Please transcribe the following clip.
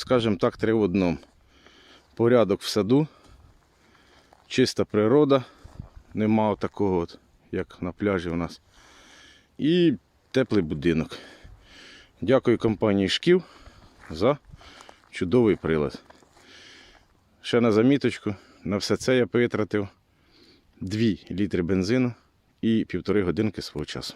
Скажімо так, три в одному. Порядок в саду, чиста природа, нема такого, от, як на пляжі у нас. І теплий будинок. Дякую компанії Шків за чудовий прилад. Ще на заміточку, на все це я витратив 2 літри бензину і півтори годинки свого часу.